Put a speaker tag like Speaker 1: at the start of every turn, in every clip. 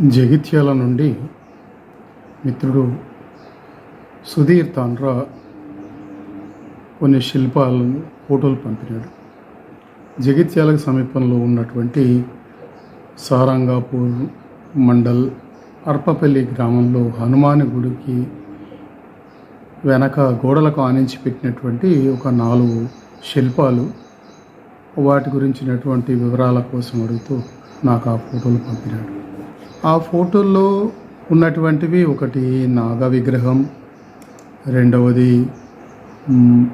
Speaker 1: జగిత్యాల నుండి మిత్రుడు సుధీర్ తాండ్రా కొన్ని శిల్పాలను ఫోటోలు పంపినాడు. జగిత్యాలకు సమీపంలో ఉన్నటువంటి సారంగాపూర్ మండల్ అర్పపల్లి గ్రామంలో హనుమాన్ గుడికి వెనక గోడలకు ఆనించి పెట్టినటువంటి ఒక నాలుగు శిల్పాలు. వాటి గురించినటువంటి వివరాల కోసం అడుగుతూ నాకు ఆ ఫోటోలు పంపినాడు. ఆ ఫోటోల్లో ఉన్నటువంటివి ఒకటి నాగ విగ్రహం రెండవది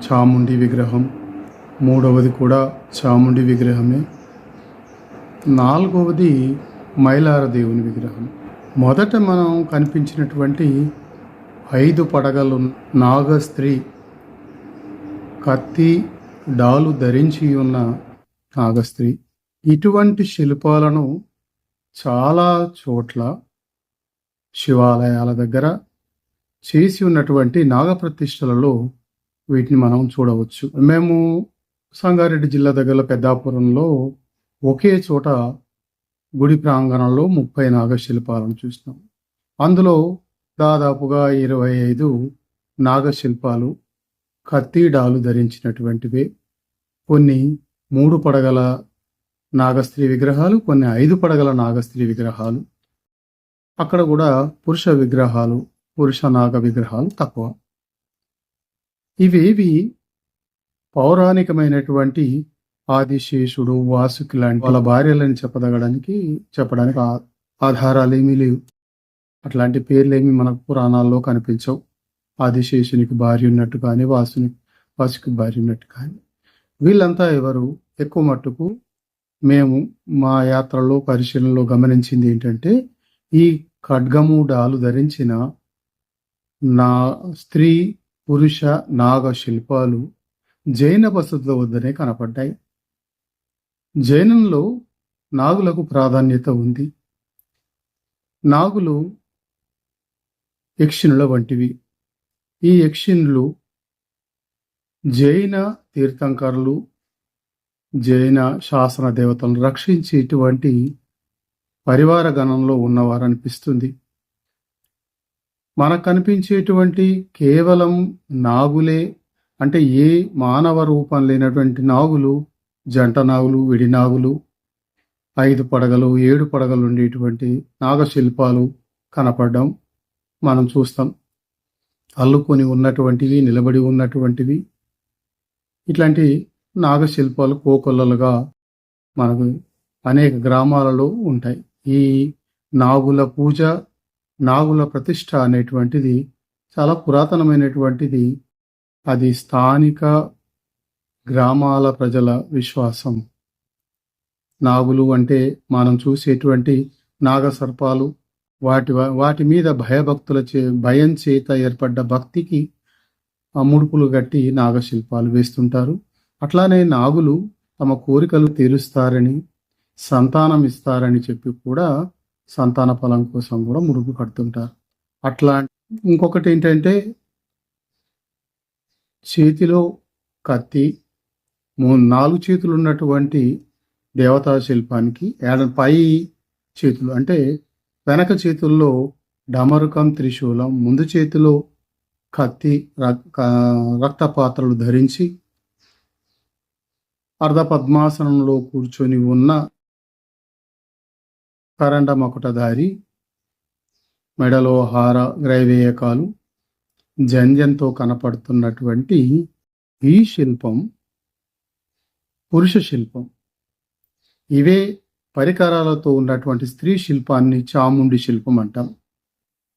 Speaker 1: చాముండి విగ్రహం మూడవది కూడా చాముండి విగ్రహమే నాలుగవది మైలార దేవుని విగ్రహం. మొదట మనం కనిపించినటువంటి ఐదు పడగలు నాగ స్త్రీ కత్తి డాలు ధరించి ఉన్న నాగస్త్రీ ఇటువంటి శిల్పాలను చాలా చోట్ల శివాలయాల దగ్గర చేసి ఉన్నటువంటి నాగప్రతిష్టలలో వీటిని మనం చూడవచ్చు. మేము సంగారెడ్డి జిల్లా దగ్గర పెద్దాపురంలో ఒకే చోట గుడి ప్రాంగణంలో ముప్పై నాగశిల్పాలను చూసినాం. అందులో దాదాపుగా ఇరవై ఐదు నాగశిల్పాలు కత్తిడాలు ధరించినటువంటివే. కొన్ని మూడు పడగల నాగస్త్రీ విగ్రహాలు కొన్ని ఐదు పడగల నాగస్త్రీ విగ్రహాలు. అక్కడ కూడా పురుష విగ్రహాలు పురుష నాగ విగ్రహాలు తక్కువ. ఇవేవి పౌరాణికమైనటువంటి ఆదిశేషుడు వాసుకి లాంటి వాళ్ళ భార్యలని చెప్పదగడానికి చెప్పడానికి ఆధారాలు ఏమీ లేవు. అట్లాంటి పేర్లు ఏమి మనకు పురాణాల్లో కనిపించవు. ఆదిశేషునికి భార్య ఉన్నట్టు కానీ వాసుని వాసుకి భార్య ఉన్నట్టు కానీ. వీళ్ళంతా ఎవరు? ఎక్కువ మట్టుకు మేము మా యాత్రలో పరిశీలనలో గమనించింది ఏంటంటే ఈ ఖడ్గము డాలు ధరించిన నా స్త్రీ పురుష నాగ శిల్పాలు జైన బసతుల వద్దనే కనపడ్డాయి. జైనంలో నాగులకు ప్రాధాన్యత ఉంది. నాగులు యక్షిణుల వంటివి. ఈ యక్షిణులు జైన తీర్థంకరులు జైన శాసన దేవతలను రక్షించేటువంటి పరివార గణంలో ఉన్నవారు అనిపిస్తుంది మనకు కనిపించేటువంటి కేవలం నాగులే అంటే ఏ మానవ రూపం లేనటువంటి నాగులు జంట నాగులు విడి నాగులు ఐదు పడగలు ఏడు పడగలు ఉండేటువంటి నాగశిల్పాలు కనపడడం మనం చూస్తాం. అల్లుకొని ఉన్నటువంటివి నిలబడి ఉన్నటువంటివి ఇట్లాంటి నాగశిల్పాలు కోకొల్లలుగా మనకు అనేక గ్రామాలలో ఉంటాయి. ఈ నాగుల పూజ నాగుల ప్రతిష్ట అనేటువంటిది చాలా పురాతనమైనటువంటిది. అది స్థానిక గ్రామాల ప్రజల విశ్వాసం. నాగులు అంటే మనం చూసేటువంటి నాగసర్పాలు వాటి వాటి మీద భయభక్తుల చే భయం చేత ఏర్పడ్డ భక్తికి ముడుపులు గట్టి నాగశిల్పాలు వేస్తుంటారు. అట్లానే నాగులు తమ కోరికలు తీరుస్తారని సంతానం ఇస్తారని చెప్పి కూడా సంతాన ఫలం కోసం కూడా మురుగు కడుతుంటారు. అట్లా ఇంకొకటి ఏంటంటే చేతిలో కత్తి మూడు నాలుగు చేతులు ఉన్నటువంటి దేవతా శిల్పానికి ఏడ పై చేతులు అంటే వెనక చేతుల్లో డమరుకం త్రిశూలం ముందు చేతిలో కత్తి రక్- రక్త పాత్రలు ధరించి అర్ధ పద్మాసనంలో కూర్చొని ఉన్న కరండ మకుటధారి మెడలో హార గ్రైవేయకాలు జంజంతో కనపడుతున్నటువంటి ఈ శిల్పం పురుష శిల్పం. ఇవే పరికరాలతో ఉన్నటువంటి స్త్రీ శిల్పాన్ని చాముండి శిల్పం అంటాం.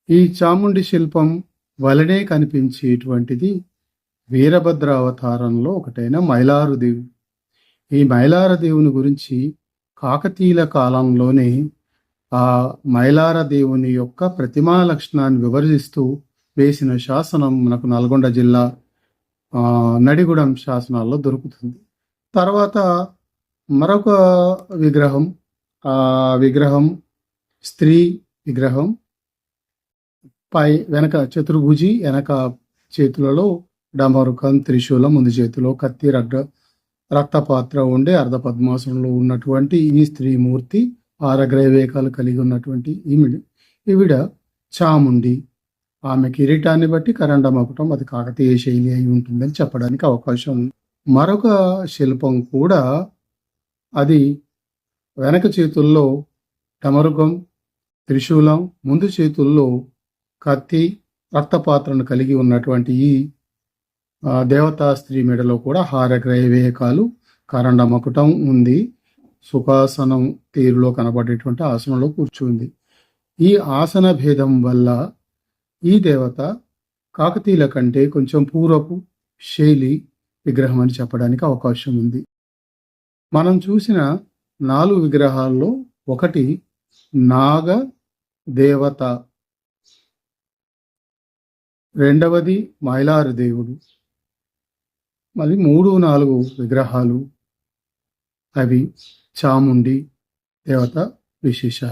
Speaker 1: ఈ చాముండి శిల్పం వలనే కనిపించేటువంటిది వీరభద్ర అవతారంలో ఒకటైన మైలారుదేవి. ఈ మైలార దేవుని గురించి కాకతీయుల కాలంలోనే ఆ మైలార దేవుని యొక్క ప్రతిమా లక్షణాన్ని వివరిస్తూ వేసిన శాసనం మనకు నల్గొండ జిల్లా ఆ, నడిగూడెం శాసనాల్లో దొరుకుతుంది. తర్వాత మరొక విగ్రహం ఆ విగ్రహం స్త్రీ విగ్రహం పై వెనక చతుర్భుజి వెనక చేతులలో డమరుకం త్రిశూలం ముందు చేతిలో కత్తి రగ్గ రక్తపాత్ర ఉండే అర్ధ పద్మాసనంలో ఉన్నటువంటి ఈ స్త్రీ మూర్తి కలిగి ఉన్నటువంటి ఈమె ఈవిడ చాముండి. ఆమె కిరీటాన్ని బట్టి కరండమపటం అది కాకతీయ శైలి అయి ఉంటుందని చెప్పడానికి అవకాశం ఉంది. మరొక శిల్పం కూడా అది వెనక చేతుల్లో టమరుగం త్రిశూలం ముందు చేతుల్లో కత్తి రక్తపాత్రను కలిగి ఉన్నటువంటి ఈ దేవతా స్త్రీ మెడలో కూడా హారగ్రహవేకాలు కరండ మకుటం ఉంది. సుఖాసనం తీరులో కనబడేటువంటి ఆసనంలో కూర్చుంది. ఈ ఆసన భేదం వల్ల ఈ దేవత కాకతీయుల కంటే కొంచెం పూర్వపు శైలి విగ్రహం అని చెప్పడానికి అవకాశం ఉంది. మనం చూసిన నాలుగు విగ్రహాల్లో ఒకటి నాగ దేవత రెండవది మైలారు దేవుడు. మళ్ళీ మూడు నాలుగు విగ్రహాలు అవి చాముండి దేవత విశేషాలు.